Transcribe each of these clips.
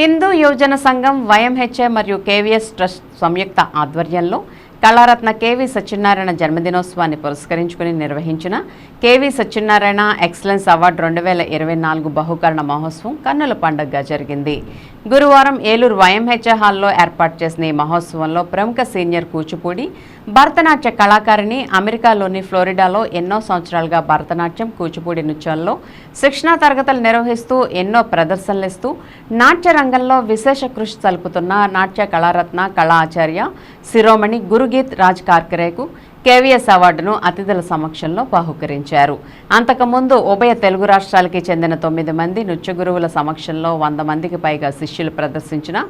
హిందూ యువజన సంఘం వైఎంహెచ్ఏ మరియు కేవీఎస్ ట్రస్ట్ సంయుక్త ఆధ్వర్యంలో కళారత్న కేవీ సత్యనారాయణ జన్మదినోత్సవాన్ని పురస్కరించుకుని నిర్వహించిన కేవీ సత్యనారాయణ ఎక్సలెన్స్ అవార్డు రెండు వేల ఇరవై నాలుగు బహుకరణ మహోత్సవం కన్నుల పండుగగా జరిగింది. గురువారం ఏలూరు వైఎంహెచ్ఏ హాల్లో ఏర్పాటు చేసిన ఈ మహోత్సవంలో ప్రముఖ సీనియర్ కూచిపూడి భరతనాట్య కళాకారిణి అమెరికాలోని ఫ్లోరిడాలో ఎన్నో సంవత్సరాలుగా భరతనాట్యం కూచిపూడి నృత్యాల్లో శిక్షణా తరగతులు నిర్వహిస్తూ ఎన్నో ప్రదర్శనలు ఇస్తూ నాట్య రంగంలో విశేష కృషి తలుపుతున్న నాట్య కళారత్న కళా ఆచార్య శిరోమణి గురుగీత్ రాజ్ కార్కరేకు కేవీఎస్ అవార్డును అతిథుల సమక్షంలో బహుకరించారు. అంతకుముందు ఉభయ తెలుగు రాష్ట్రాలకి చెందిన తొమ్మిది మంది నృత్య గురువుల సమక్షంలో వంద మందికి పైగా శిష్యులు ప్రదర్శించిన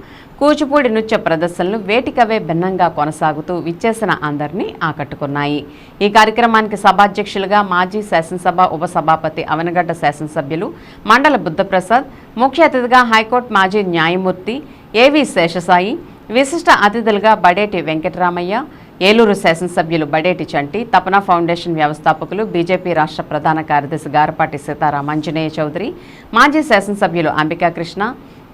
కూచిపూడి నృత్య ప్రదర్శనలు వేటికవే భిన్నంగా కొనసాగుతూ విచ్చేసిన అందరినీ ఆకట్టుకున్నాయి. ఈ కార్యక్రమానికి సభాధ్యక్షులుగా మాజీ శాసనసభ ఉపసభాపతి అవనగడ్డ శాసనసభ్యులు మండల బుద్ధప్రసాద్ ముఖ్య అతిథిగా హైకోర్టు మాజీ న్యాయమూర్తి ఏవి శేషసాయి విశిష్ట అతిథులుగా బడేటి వెంకటరామయ్య ఏలూరు శాసనసభ్యులు బడేటి చంటి తపన ఫౌండేషన్ వ్యవస్థాపకులు బీజేపీ రాష్ట్ర ప్రధాన కార్యదర్శి గారపాటి సీతారాం అంజనేయ చౌదరి మాజీ శాసనసభ్యులు అంబికా కృష్ణ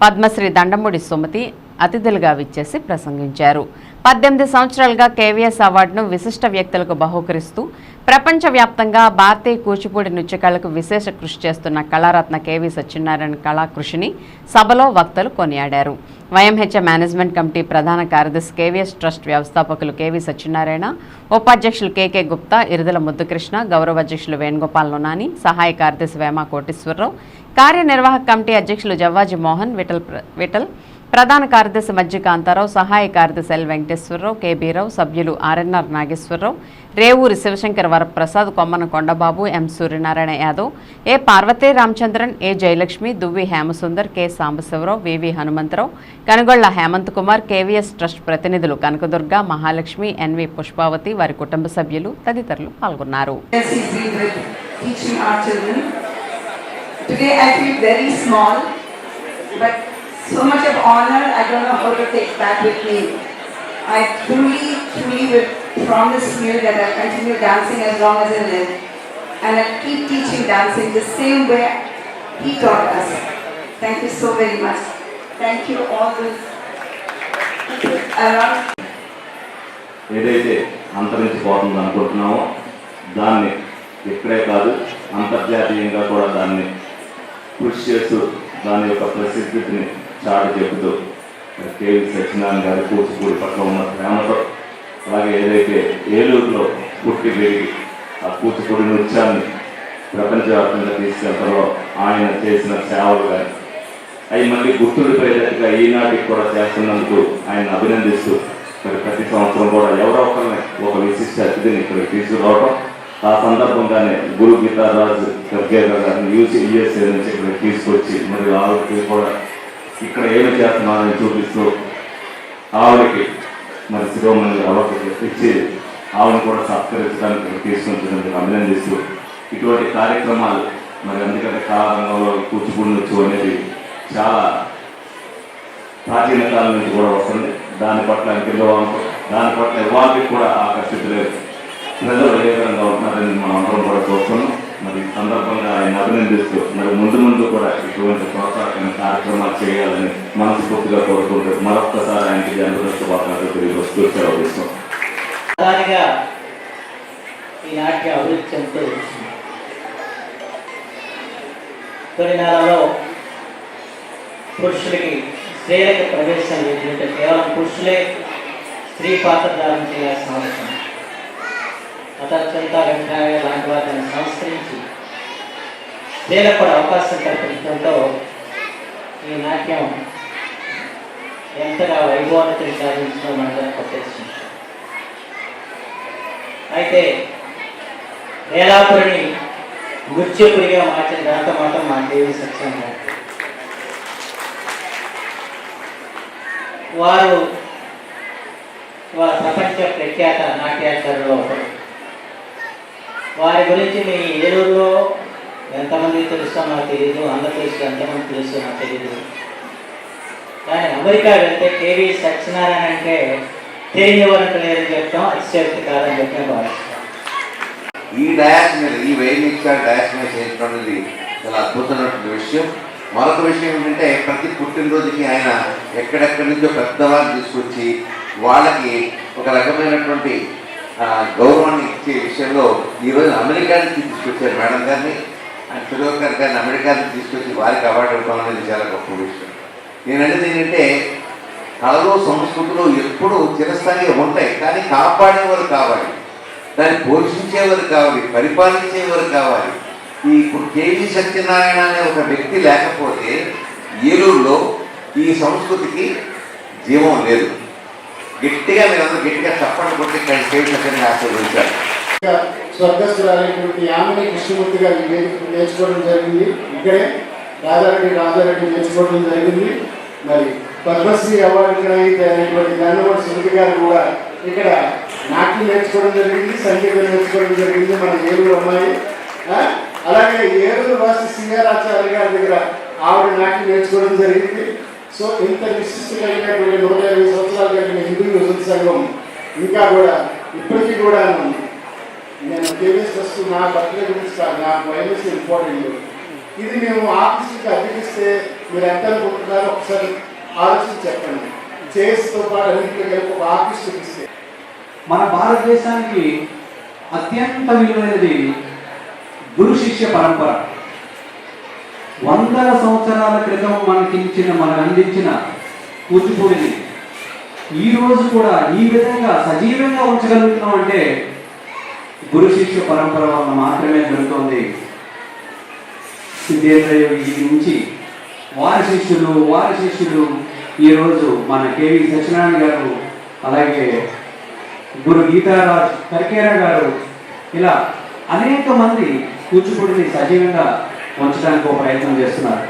పద్మశ్రీ దండమూడి సుమతి అతిథులుగా విచ్చేసి ప్రసంగించారు. పద్దెనిమిది సంవత్సరాలుగా కేవీఎస్ అవార్డును విశిష్ట వ్యక్తులకు బహుకరిస్తూ ప్రపంచవ్యాప్తంగా భారతీయ కూచిపూడి నృత్యకళకు విశేష కృషి చేస్తున్న కళారత్న కేవీ సత్యనారాయణ కళా కృషిని సభలో వక్తలు కొనియాడారు. వైఎంహెచ్ఏ మేనేజ్మెంట్ కమిటీ ప్రధాన కార్యదర్శి కేవీఎస్ ట్రస్ట్ వ్యవస్థాపకులు కేవీ సత్యనారాయణ ఉపాధ్యక్షులు కేకే గుప్తా ఇరుదల ముద్దుకృష్ణ గౌరవ అధ్యక్షులు వేణుగోపాల్ లోనాని సహాయ కార్యదర్శి వేమా కోటేశ్వరరావు కార్యనిర్వాహక కమిటీ అధ్యక్షులు జవ్వాజీ మోహన్ విఠల్ విఠల్ ప్రధాన కార్యదర్శి మజ్జి కాంతారావు సహాయ కార్యదర్శి ఎల్ వెంకటేశ్వరరావు కేబీరావు సభ్యులు RNR Nageswara Rao Revuri Sivashankar Varaprasad Kommana Kondababu M Suryanarayana Yadav A Parvathi Ramachandran A Jayalakshmi Duvvi Hemasundar K Sambasivarao VV Hanumantharao Kanugolla Hemanth Kumar KVS trust ప్రతినిధులు కనకదుర్గ మహాలక్ష్మి ఎన్వి పుష్పావతి వారి కుటుంబ సభ్యులు తదితరులు పాల్గొన్నారు. Today I feel very small, but so much of honor, I don't know how to take back with me. I truly, truly will promise you that I'll continue dancing as long as I live. And I'll keep teaching dancing the same way he taught us. Thank you so very much. Thank you all this. ఏదైతే అంతరించిపోతుంది అనుకుంటున్నామో దాన్ని ఇక్కడే కాదు అంతర్జాతీయంగా కూడా దాన్ని కృషి చేస్తూ దాని యొక్క ప్రసిద్ధిని చాటు చెబుతూ మరి కేవీ సత్యనారాయణ గారి కూచిపూడి పట్ల ఉన్న ప్రేమతో అలాగే ఏదైతే ఏలూరులో పుట్టి పెరిగి ఆ కూచిపూడి నృత్యాన్ని ప్రపంచవ్యాప్తంగా తీసుకెళ్తారో ఆయన చేసిన సేవలు కానీ అవి మళ్ళీ గుర్తుండిపోయేటట్టుగా ఈనాటికి కూడా చేస్తున్నందుకు ఆయన అభినందిస్తూ మరి ప్రతి సంవత్సరం కూడా ఎవరో ఒకరిని ఒక విశిష్ట అతిథిని ఇక్కడ తీసుకురావటం. ఆ సందర్భంగానే గురు గీతారాజు గర్గేర గారిని యూసీ నుంచి ఇక్కడ తీసుకొచ్చి మరి ఆవిడకి కూడా ఇక్కడ ఏమి చేస్తున్నారని చూపిస్తూ ఆవిడకి మరి శిరోమణి అవకాశం ఇచ్చి ఆవిడని కూడా సత్కరించడానికి తీసుకుంటున్నందుకు అభినందిస్తూ ఇటువంటి కార్యక్రమాలు మరి ఎందుకంటే కాలంలో కూచిపూడి అనేది చాలా ప్రాచీన కాలం నుంచి కూడా వస్తుంది. దాని పట్ల పిల్లవాళ్ళు దాని పట్ల ఇవాళకి కూడా ఆకర్షితులేదు ప్రజలు ఏ విధంగా ఉంటున్నారని మనం అందరం కూడా చూస్తున్నాం మరి సందర్భంగా ఆయన అభినందిస్తూ మరి ముందు ముందు కూడా ఇటువంటి ప్రోత్సాహం కార్యక్రమాలు చేయాలని మనస్ఫూర్తిగా కోరుకుంటూ మరొక్కసారి ఆయనకి జన్మదిన శుభాకాంక్షలు తిరిగి వస్తూ సెలవు ఇస్తాం ప్రధానిగా ఈ నాట్య అభివృద్ధి చెందుతూ వచ్చింది. తొలి నెలలో పురుషులకి స్త్రీలకు ప్రవేశం ఏంటంటే కేవలం పురుషులే స్త్రీ పాత్రధారణ చేయాల్సిన అవసరం. అతను వెంకయ్య లాంటి వారిని సంస్కరించి స్త్రీలకు కూడా అవకాశం కల్పించడంతో ఈ నాట్యం ఎంతగా వైభవోన్నతిని సాధించడం మనకు తెలిసింది అయితే వేలాపురిని గుర్చెపురిగా మార్చిన దాంతో మాత్రం మా దేవి సత్యం వారు వారు ప్రపంచ ప్రఖ్యాత నాట్యాచారులు ఒకరు. వారి గురించి మీ ఏలూరులో ఎంతమంది తెలుసో నాకు తెలియదు ఆంధ్రప్రదేశ్లో తెలుసు ఎంతమంది తెలుసో నాకు తెలియదు కానీ అమెరికా వెళ్తే కేవీ సత్యనారాయణ అంటే తెలియనివారంట లేదని చెప్తాం అతిశక్తి కాదని చెప్పిన భావిస్తాం ఈ డయాస్ మీద ఈ వెయిట్ మిక్సర్ డయాస్ మీద చేసినటువంటిది చాలా అద్భుతమైనటువంటి విషయం. మరొక విషయం ఏంటంటే ప్రతి పుట్టినరోజుకి ఆయన ఎక్కడెక్కడి నుంచో పెద్దవాళ్ళు తీసుకొచ్చి వాళ్ళకి ఒక రకమైనటువంటి గౌరవాన్ని ఇచ్చే విషయంలో ఈరోజు అమెరికా నుంచి తీసుకొచ్చారు మేడం గారిని. ఆయన గారిని అమెరికా తీసుకొచ్చి వారికి అవార్డు ఇవ్వడం అనేది చాలా గొప్ప విషయం. నేనంటే ఏంటంటే కళలు సంస్కృతులు ఎప్పుడూ చిరస్థాయిగా ఉంటాయి కానీ కాపాడేవారు కావాలి. దాన్ని పోషించేవారు కావాలి పరిపాలించేవారు కావాలి. ఈ ఇప్పుడు కేవీ సత్యనారాయణ అనే ఒక వ్యక్తి లేకపోతే ఏలూరులో ఈ సంస్కృతికి జీవం లేదు. గట్టిగా మీరందరూ గట్టిగా చప్పట్లు కొట్టి ఇక్కడ కేవీ సత్యనారాయణ ఆశీర్వదించారు స్వర్గస్థురాలైనటువంటి యామిని కృష్ణమూర్తి గారి వేదిక నేర్చుకోవడం జరిగింది. ఇక్కడే రాజారెడ్డి రాజారెడ్డి నేర్చుకోవడం జరిగింది. మరి పద్మశ్రీ అవార్డు గ్రహీత అయినటువంటి దండమూడి సుమతి గారు కూడా ఇక్కడ నాట్యం నేర్చుకోవడం జరిగింది సంగీతం నేర్చుకోవడం జరిగింది. మన ఏలూరు అమ్మాయి అలాగే ఏలూరు వాసి సింగారాచార్య గారి దగ్గర ఆవిడ నాట్యం నేర్చుకోవడం జరిగింది. సో ఇంత విశిష్ట కలిగినటువంటి నూట ఇరవై సంవత్సరాలు కలిగిన హిందూ యువత సంఘం ఇంకా కూడా ఇప్పటికీ కూడా నేను కేవీఎస్ ట్రస్ట్ నా బర్త్డే గురించి కాదు నా ఇంపార్టెంట్ ఇది మేము ఆఫీస్కి అప్పగిస్తే మీరు ఎంత అనుకుంటున్నారో ఒకసారి ఆలోచించి చెప్పండి. చేస్తో పాటు అన్నింటిలో కలిపి ఒక ఆఫీస్ చూపిస్తే. మన భారతదేశానికి అత్యంత విలువైనది గురు శిష్య పరంపర. వందల సంవత్సరాల క్రితం మనకి ఇచ్చిన మనకు అందించిన కూచిపూడిని. ఈరోజు కూడా ఈ విధంగా సజీవంగా ఉంచగలుగుతున్నాం అంటే గురు శిష్య పరంపర వల్ల మాత్రమే జరుగుతోంది. సిద్ధేంద్రయోగి నుంచి వారి శిష్యులు వారి శిష్యులు ఈరోజు మన కేవి సత్యనారాయణ గారు అలాగే గురు గీతారాజ్ కరికేరా గారు ఇలా అనేక మంది కూచిపూడిని సజీవంగా ఉంచడానికి ఒక ప్రయత్నం చేస్తున్నారు.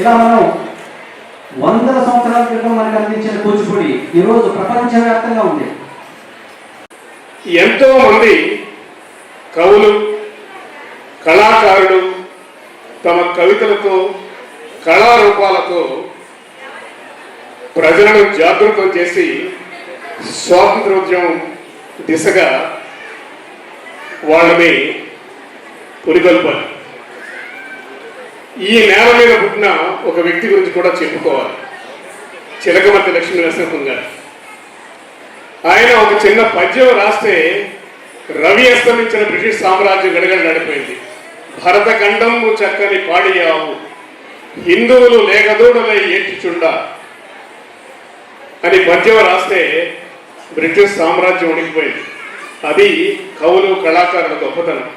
ఇలా మనం వందల సంవత్సరాల క్రితం మనకు అందించిన కూచిపూడి ఈరోజు ప్రపంచవ్యాప్తంగా ఉంది. ఎంతో మంది కవులు కళాకారులు తమ కవితలతో కళారూపాలతో ప్రజలను జాగృతం చేసి స్వాతంత్రోద్యమం దిశగా వాళ్ళని పురిగొల్పాలి ఈ నేల మీద పుట్టిన ఒక వ్యక్తి గురించి కూడా చెప్పుకోవాలి. చిలకమర్తి లక్ష్మీ నరసింహం గారు. ఆయన ఒక చిన్న పద్యం రాస్తే రవి అస్తమించిన బ్రిటిష్ సామ్రాజ్యం గడగడ నడిపోయింది. భరతఖండము చక్కని పాడియావు. హిందువులు లేకదూడలై ఏడ్చుచుండ అని పద్యం రాస్తే బ్రిటిష్ సామ్రాజ్యం ఉనికిపోయింది అది కవులు కళాకారుల గొప్పతనం.